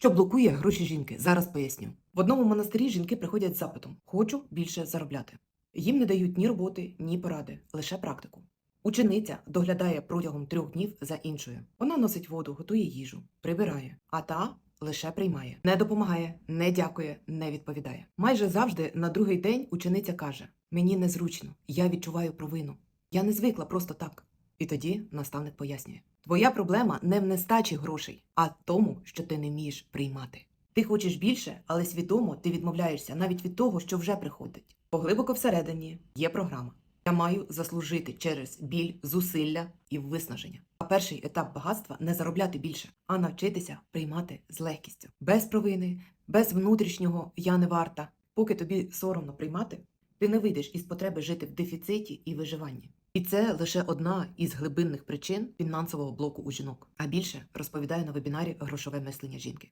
Що блокує гроші жінки? Зараз поясню. В одному монастирі жінки приходять з запитом: хочу більше заробляти. Їм не дають ні роботи, ні поради, лише практику. Учениця доглядає протягом трьох днів за іншою. Вона носить воду, готує їжу, прибирає, а та лише приймає, не допомагає, не дякує, не відповідає. Майже завжди на другий день учениця каже: Мені незручно, я відчуваю провину. Я не звикла просто так. І тоді наставник пояснює: Твоя проблема не в нестачі грошей, а в тому, що ти не вмієш приймати. Ти хочеш більше, але свідомо ти відмовляєшся навіть від того, що вже приходить. Поглибоко всередині є програма. Я маю заслужити через біль, зусилля і виснаження. А перший етап багатства не заробляти більше, а навчитися приймати з легкістю, без провини, без внутрішнього я не варта. Поки тобі соромно приймати, ти не вийдеш із потреби жити в дефіциті і виживанні. І це лише одна із глибинних причин фінансового блоку у жінок. А більше розповідаю на вебінарі грошове мислення жінки.